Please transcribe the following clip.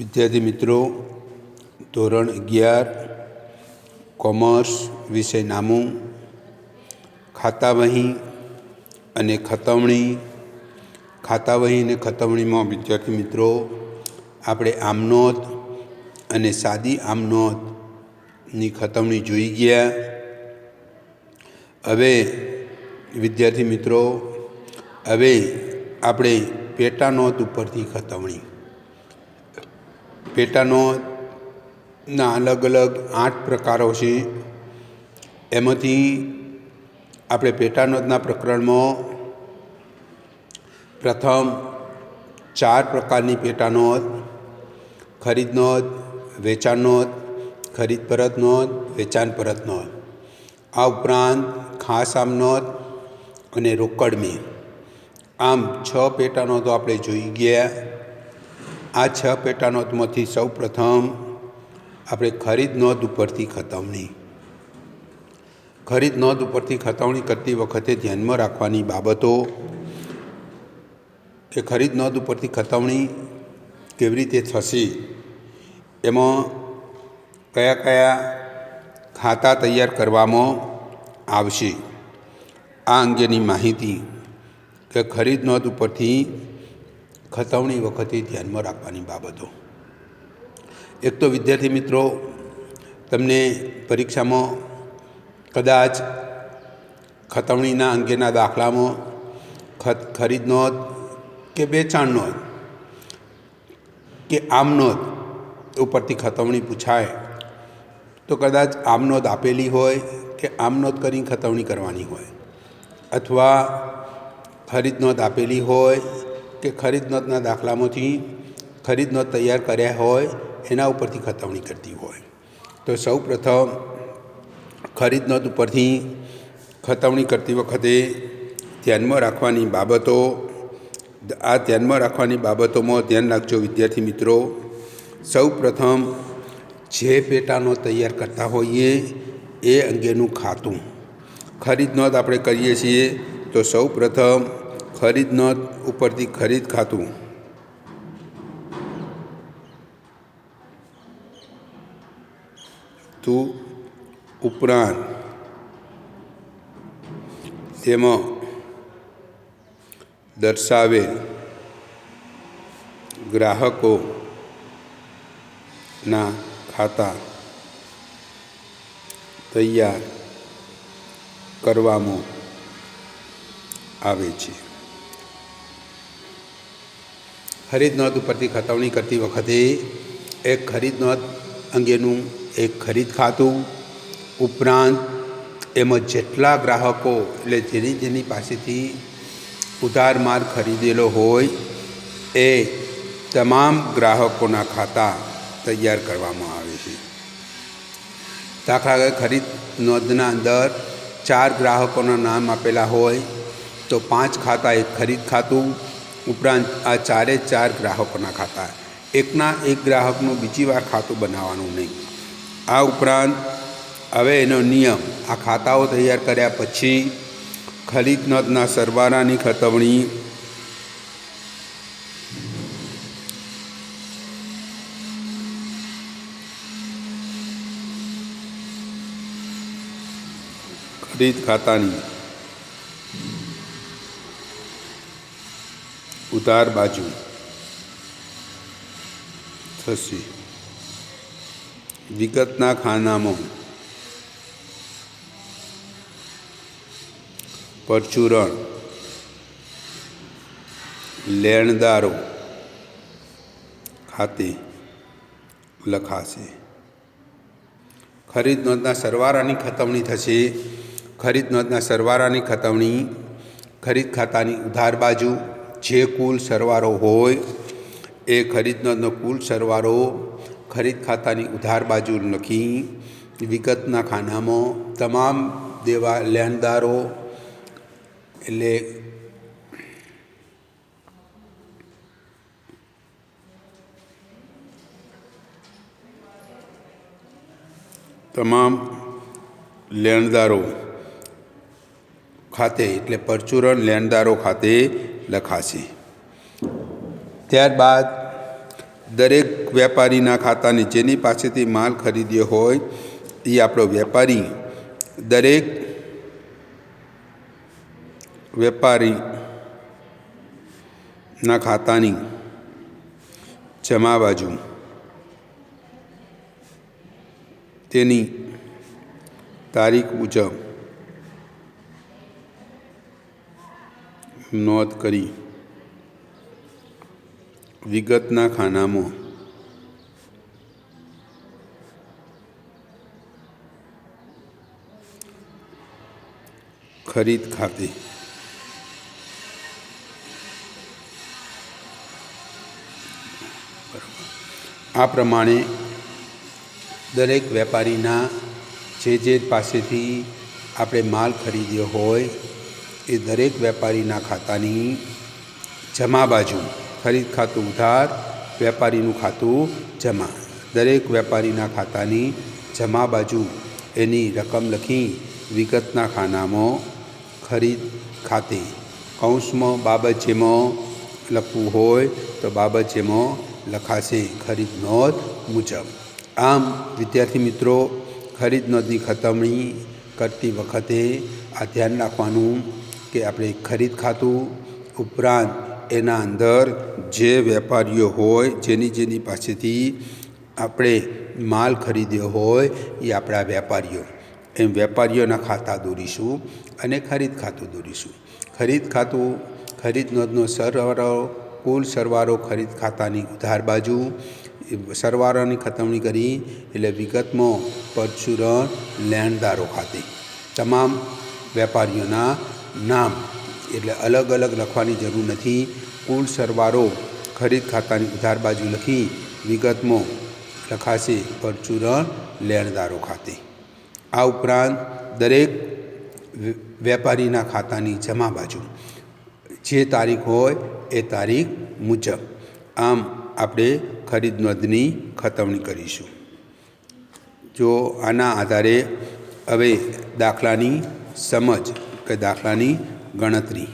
વિદ્યાર્થી મિત્રો, ધોરણ અગિયાર, કોમર્સ વિષય નામું ખાતાવહી અને ખતવણી ખાતાવહી અને ખતવણીમાં વિદ્યાર્થી મિત્રો, આપણે આમનોંધ અને સાદી આમનોંધની ખતવણી જોઈ ગયા. હવે વિદ્યાર્થી મિત્રો, હવે આપણે પેટાનોત ઉપરથી ખતવણી. પેટાનોંધના અલગ અલગ આઠ પ્રકારો છે. એમાંથી આપણે પેટાનોંધના પ્રકરણમાં પ્રથમ ચાર પ્રકારની પેટાનોંધ, ખરીદ નોંધ, વેચાણ નોંધ, ખરીદ પરત નોંધ, વેચાણ પરત નોંધ. આ ઉપરાંત ખાસ આમ નોંધ અને રોકડમી આમ છ પેટાનોંધો આપણે જોઈ ગયા. આ છ પેટાનોંધમાંથી સૌ પ્રથમ આપણે ખરીદ નોંધ ઉપરથી ખતવણી. ખરીદ નોંધ ઉપરથી ખતવણી કરતી વખતે ધ્યાનમાં રાખવાની બાબતો. કે ખરીદ નોંધ ઉપરથી ખતવણી કેવી રીતે થશે? એમાં કયા કયા ખાતા તૈયાર કરવામાં આવશે? આ અંગેની માહિતી કે ખરીદ નોંધ ઉપરથી ખતવણી વખતે ધ્યાનમાં રાખવાની બાબતો. એક તો વિદ્યાર્થી મિત્રો, તમને પરીક્ષામાં કદાચ ખતવણીના અંગેના દાખલામાં ખત ખરીદ નોંધ કે વેચાણ નોંધ કે આમ નોંધ ઉપરથી ખતવણી પૂછાય, તો કદાચ આમ નોંધ આપેલી હોય કે આમ નોંધ કરીને ખતવણી કરવાની હોય. અથવા ખરીદ નોંધ આપેલી હોય કે ખરીદ નોંધના દાખલામાંથી ખરીદ તૈયાર કર્યા હોય, એના ઉપરથી ખતવણી કરતી હોય. તો સૌ પ્રથમ ખરીદ ઉપરથી ખતવણી કરતી વખતે ધ્યાનમાં રાખવાની બાબતો, આ ધ્યાનમાં રાખવાની બાબતોમાં ધ્યાન રાખજો વિદ્યાર્થી મિત્રો. સૌ પ્રથમ જે પેટાનો તૈયાર કરતા હોઈએ, એ અંગેનું ખાતું. ખરીદ આપણે કરીએ છીએ તો સૌ પ્રથમ ખરીદ નોંધ ઉપરથી ખરીદ ખાતું. તું ઉપરાંત તેમાં દર્શાવેલ ગ્રાહકોના ખાતા તૈયાર કરવામાં આવે છે. ખરીદ નોંધ ઉપરથી ખતવણી કરતી વખતે એક ખરીદ નોંધ અંગેનું એક ખરીદ ખાતું ઉપરાંત એમાં જેટલા ગ્રાહકો એટલે જેની જેની પાસેથી ઉધાર માલ ખરીદેલો હોય એ તમામ ગ્રાહકોના ખાતા તૈયાર કરવામાં આવે છે. દાખલા ખરીદ નોંધના અંદર ચાર ગ્રાહકોના નામ આપેલા હોય તો પાંચ ખાતા એક ખરીદ ખાતું ઉપરાંત આ ચારે ચાર ગ્રાહકોના ખાતા. એકના એક ગ્રાહકનું બીજી વાર ખાતું બનાવવાનું નહીં. આ ઉપરાંત, હવે એનો નિયમ, આ ખાતાઓ તૈયાર કર્યા પછી ખરીદ નોંધના સરવાળાની ખતવણી ખરીદ ખાતાની ઉધાર બાજુ. થશે. વિગતના ખાનામાં. પરચુરણ. લેણદારો. ખાતે લખાશે. ખરીદ નોંધના સરવારાની ખતવણી થશે. ખરીદ નોંધના સરવારાની ખતવણી. ખરીદ ખાતાની ઉધાર બાજુ. જે કુલ સરવારો હોય, એ ખરીદનારનો કુલ સરવારો ખરીદ ખાતાની ઉધાર બાજુ લખી, વિગતના ખાનામાં તમામ દેવા લેણદારો એટલે તમામ લેણદારો ખાતે એટલે પરચુરણ લેણદારો ખાતે લખાશે. ત્યારબાદ દરેક વેપારીના ખાતાની જેની પાસેથી માલ ખરીદ્યો હોય એ આપણો વેપારી, દરેક વેપારીના ખાતાની જમા બાજુ તેની તારીખ મુજબ નોંધ કરી. વિગતના ખાનામાં. ખરીદ ખાતે. આ પ્રમાણે દરેક વેપારીના જે જે પાસેથી આપણે માલ ખરીદ્યો હોય એ દરેક વેપારીના ખાતાની જમા બાજુ ખરીદ ખાતું ઉધાર, વેપારીનું ખાતું જમા. દરેક વેપારીના ખાતાની જમા બાજુ એની રકમ લખી વિગતના ખાનામાં ખરીદ ખાતે કૌંસમાં બાબત જેમાં લખવું હોય તો બાબત જેમાં લખાશે ખરીદ નોંધ મુજબ. આમ, વિદ્યાર્થી મિત્રો, ખરીદ નોંધની ખતમણી કરતી વખતે આ ધ્યાન રાખવાનું કે આપણે ખરીદ ખાતું ઉપરાંત એના અંદર જે વેપારીઓ હોય, જેની જેની પાસેથી આપણે માલ ખરીદ્યો હોય, એ આપણા વેપારીઓ. એમ વેપારીઓના ખાતા દોરીશું અને ખરીદ ખાતું દોરીશું. ખરીદ ખાતું, ખરીદ નોંધનો સરવાળો, કુલ સરવાળો ખરીદ ખાતાની ઉધાર બાજુ સરવાળાની ખતમણી કરી એટલે વિગતમાં પરચુરણ લેણદારો ખાતે. તમામ વેપારીઓના નામ એટલે અલગ અલગ લખવાની જરૂર નથી. કુલ સરવારો ખરીદ ખાતાની ઉધાર બાજુ લખી વિગતમાં લખાશે પરચુરણ લેણદારો ખાતે. આ ઉપરાંત દરેક વેપારીના ખાતાની જમા બાજુ. જે તારીખ હોય એ તારીખ મુજબ. આમ આપણે ખરીદ નોંધની ખતવણી કરીશું. જો આના આધારે હવે દાખલાની સમજ કે દાખલાની ગણતરી.